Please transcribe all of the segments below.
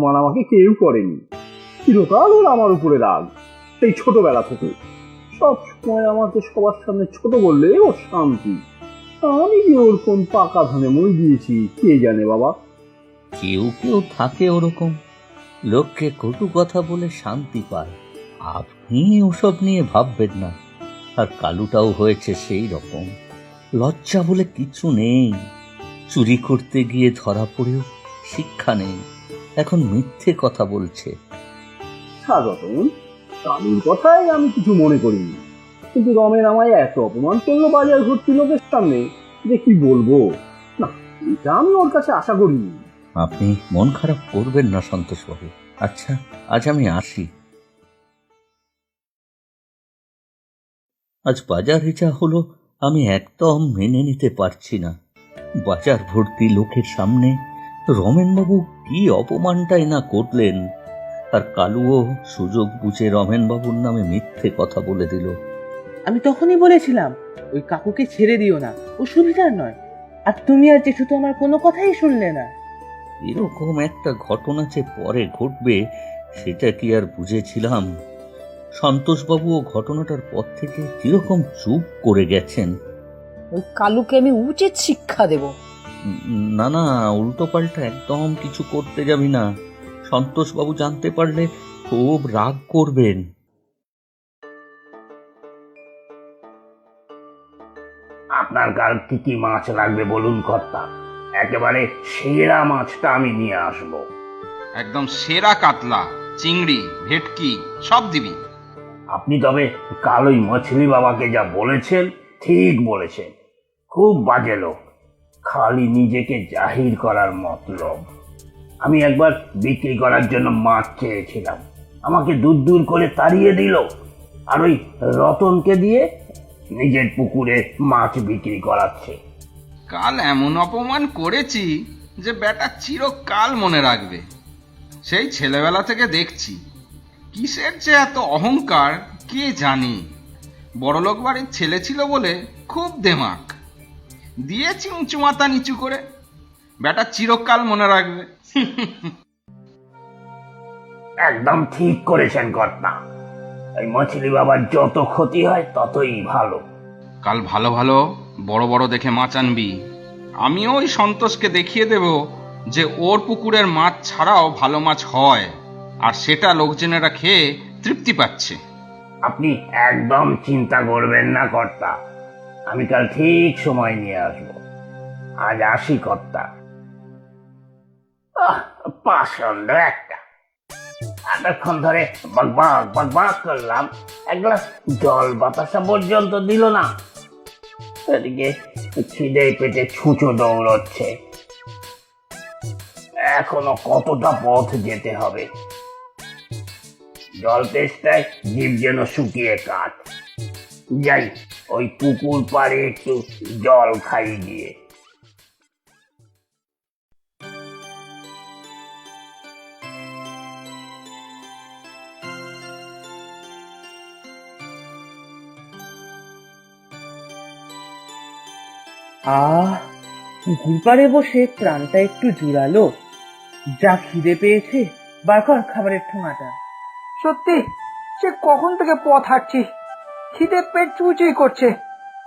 মান আমাকে কেউ করেনি। চিরকাল ওর আমার উপরে রাগ। সেই ছোটবেলা থেকে। সব সময় আমাকে সবার সামনে ছোট বললে ওর শান্তি। আমি যে ওর কোন পাকা ধানে মই দিয়েছি, কে জানে বাবা? কেউ কেউ থাকে ওরকম। লোককে কটু কথা বলে শান্তি পায়। আপনি ওসব নিয়ে ভাববেন না। আর কালুটাও হয়েছে সেই রকম। লজ্জা বলে কিছু নেই। চুরি করতে গিয়ে ধরা পড়েও শিক্ষা নেই। এখন মিথ্যে কথা বলছে। স্বাগতম কথাই আমি কিছু মনে করিনি। কিন্তু রমেন আমায় এত অপমান করল বাজার ঘুরতি লোকের সামনে যে কি বলব? না এটা আমি ওর কাছে আশা করিনি। আপনি মন খারাপ করবেন না সন্তোষবাবু। আচ্ছা আজ আমি আসি। আজ বাজারে যা হলো আমি একদম মেনে নিতে পারছি না। বাজার ভর্তি লোকের সামনে রমেনবাবু কি অপমানটাই না করলেন? আর কালুও সুযোগ বুঝে রমেনবাবুর নামে মিথ্যে কথা বলে দিল। আমি তখনই বলেছিলাম ওই কাকুকে ছেড়ে দিও না ও সুবিধার নয়। আর তুমি আর জেঠু তো আমার কোনো কথাই শুনলে না। এরকম একটা ঘটনা যে পরে ঘটবে সেটা কি আর বুঝেছিলাম? সন্তোষবাবুও ঘটনাটার পর থেকে কীরকম চুপ করে গেছেন। ওই কালুকে আমি উচিত শিক্ষা দেব। না না উল্টো পাল্টা একদম কিছু করতে যাবি না। সন্তোষবাবু জানতে পারলে খুব রাগ করবেন। আপনার কাল কি কি মাছ লাগবে বলুন কর্তা? একেবারে সেরা মাছটা আমি নিয়ে আসব। একদম সেরা কাতলা চিংড়ি ভেটকি সব দিবি। আপনি তবে কাল ওই মছলি বাবাকে যা বলেছেন ঠিক বলেছেন। খুব বাজে লোক। খালি নিজেকে জাহির করার মতলব। আমি একবার বিক্রি করার জন্য মাছ চেয়েছিলাম। আমাকে দূর দূর করে তাড়িয়ে দিল। আর ওই রতনকে দিয়ে নিজের পুকুরে মাছ বিক্রি করাচ্ছে। কাল এমন অপমান করেছি যে বেটা চিরকাল মনে রাখবে। সেই ছেলেবেলা থেকে দেখছি। কিসের যে এত অহংকার, কে জানি? বড়লোক বাড়ির ছেলে ছিল বলে খুব দেমাক। দিয়েছি উঁচু মাথা নিচু করে। বেটা চিরকাল মনে রাখবে। একদম ঠিক করেছেন কর্তা। এই মছলি বাবার যত ক্ষতি হয় ততই ভালো। কাল ভালো ভালো বড় বড় দেখে মাছ আনবি। আমিও ওই সন্তোষকে দেখিয়ে দেব যে ওর পুকুরের মাছ ছাড়াও ভালো মাছ হয় আর সেটা লোকজনেরা খেয়ে তৃপ্তি পাচ্ছে। আপনি একদম চিন্তা করবেন না কর্তা। আমি কাল ঠিক সময় নিয়ে আসব। আজ আসি কর্তা। পাষণ্ড একটা। এতক্ষণ ধরে বকবাক বকবাক করলাম, এক গ্লাস জল বাতাসা পর্যন্ত দিল না। এদিকে খিদে পেটে ছুঁচো দৌড়চ্ছে। এখনও কতটা পথ যেতে হবে? জল তেষ্টায় জীব যেন শুকিয়ে কাঠ। যাই ওই পুকুর পাড়ে একটু জল খাই দিয়ে আহ ঘুরপাড়ে বসে প্রাণটা একটু জুড়ালো। যা খিদে পেয়েছে বার কর খাবারের ঠোঙাটা। সত্যি? সে কখন থেকে পথ হাঁটছি খিদে পেট চুচুই করছে।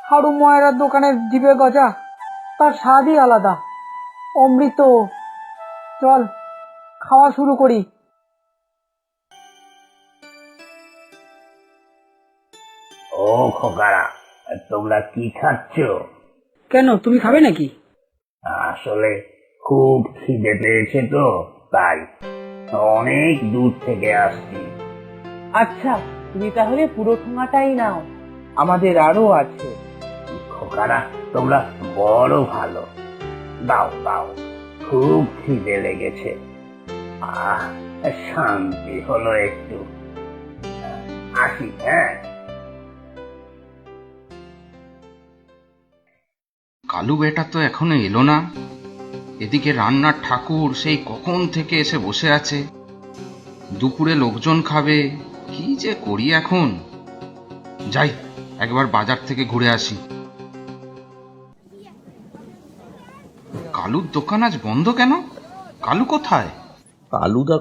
হাড়ু ময়রার দোকানের জিবে গজা তার স্বাদই আলাদা। অমৃত চল খাওয়া শুরু করি। ও খোকারা তোমরা কি খাচ্ছ? কেন তুমি খাবে নাকি? আসলে খুব খিদে পেয়েছে তো তাই। অনেক দূর থেকে আসছি। আচ্ছা তুমি তাহলে পুরো ঠোঙাটাই নাও। আমাদের আরও আছে। খোকারা তোমরা বড় ভালো। দাও দাও। খুব খিদে লেগেছে। আহ শান্তি হলো একটু। আসি হ্যাঁ। কালু বেটা তো এখনও এলো না। এদিকে রান্নার ঠাকুর সেই কখন থেকে এসে বসে আছে। দুপুরে লোকজন খাবে কি যে করি এখন? যাই, একবার বাজার থেকে ঘুরে আসি। কালুর দোকান আজ বন্ধ কেন? কালু কোথায়? কালুদা